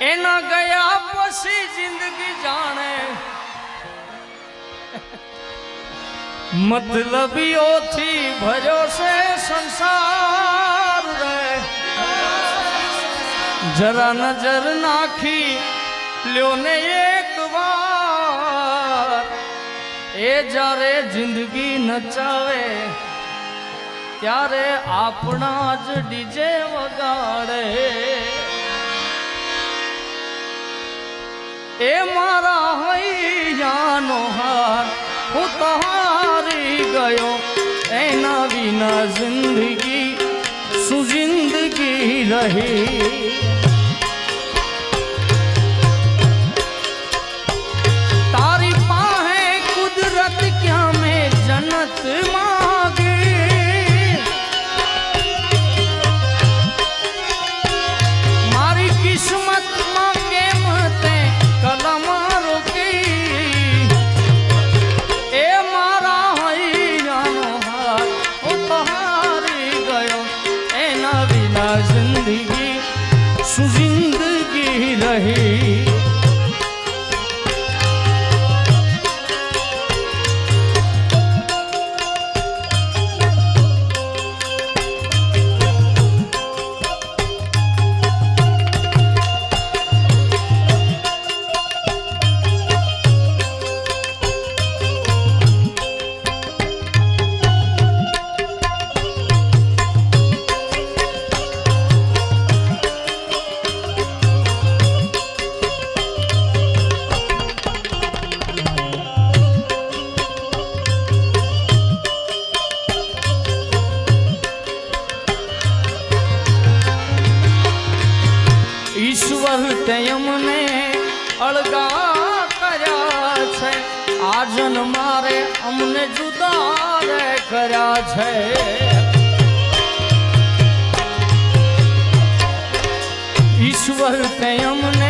એના ગયા પછી જિંદગી જાણે મતલબીઓથી ભર્યો છે સંસાર રે જરા નજર નાખી લ્યો ને એક વાર એ જ્યારે જિંદગી નચાવે ત્યારે આપણા જ ડીજે વગાડે એ મારા હૈયાનો હાર હું તો ગયો એના વિના જિંદગી સુજિંદગી જિંદગી રહી? ઈશ્વર તે અળગા કર્યા છે. આજન મારે અમને જુદા કર્યા છે. ઈશ્વર તે અમને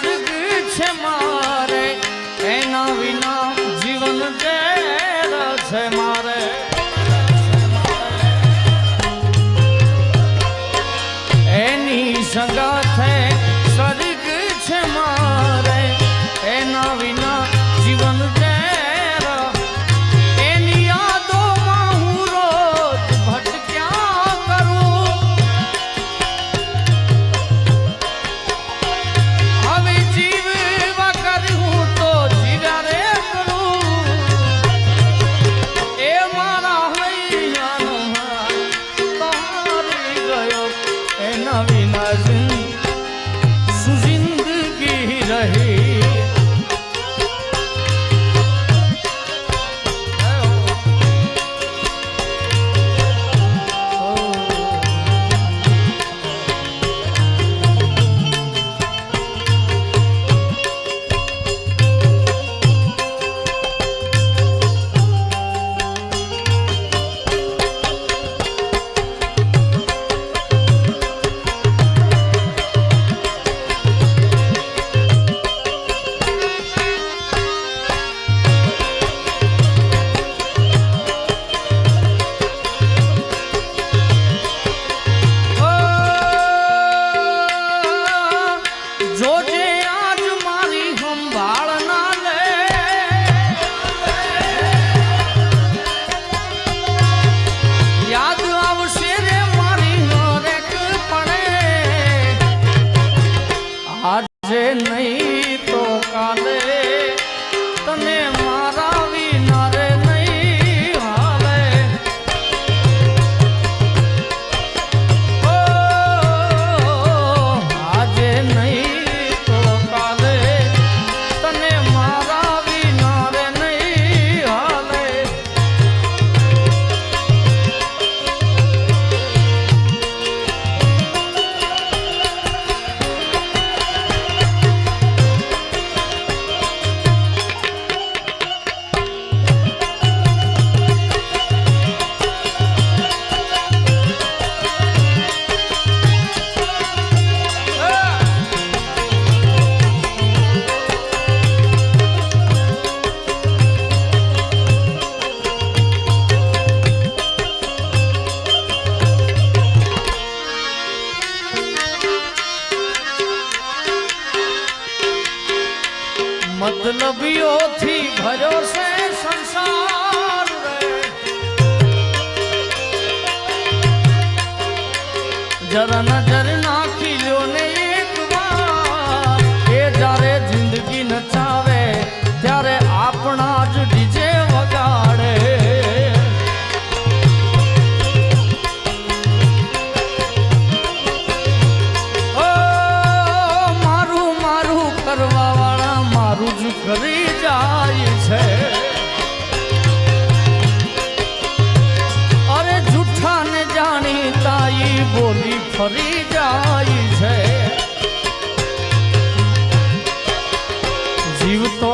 સ્વર્ગ છે મારે એના વિના જીવન ઝેર છે મારે. એની સંગાથે સ્વર્ગ છબીઓથી ભર્યો છે સંસાર જરા ન 言と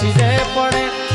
શિરે પડે.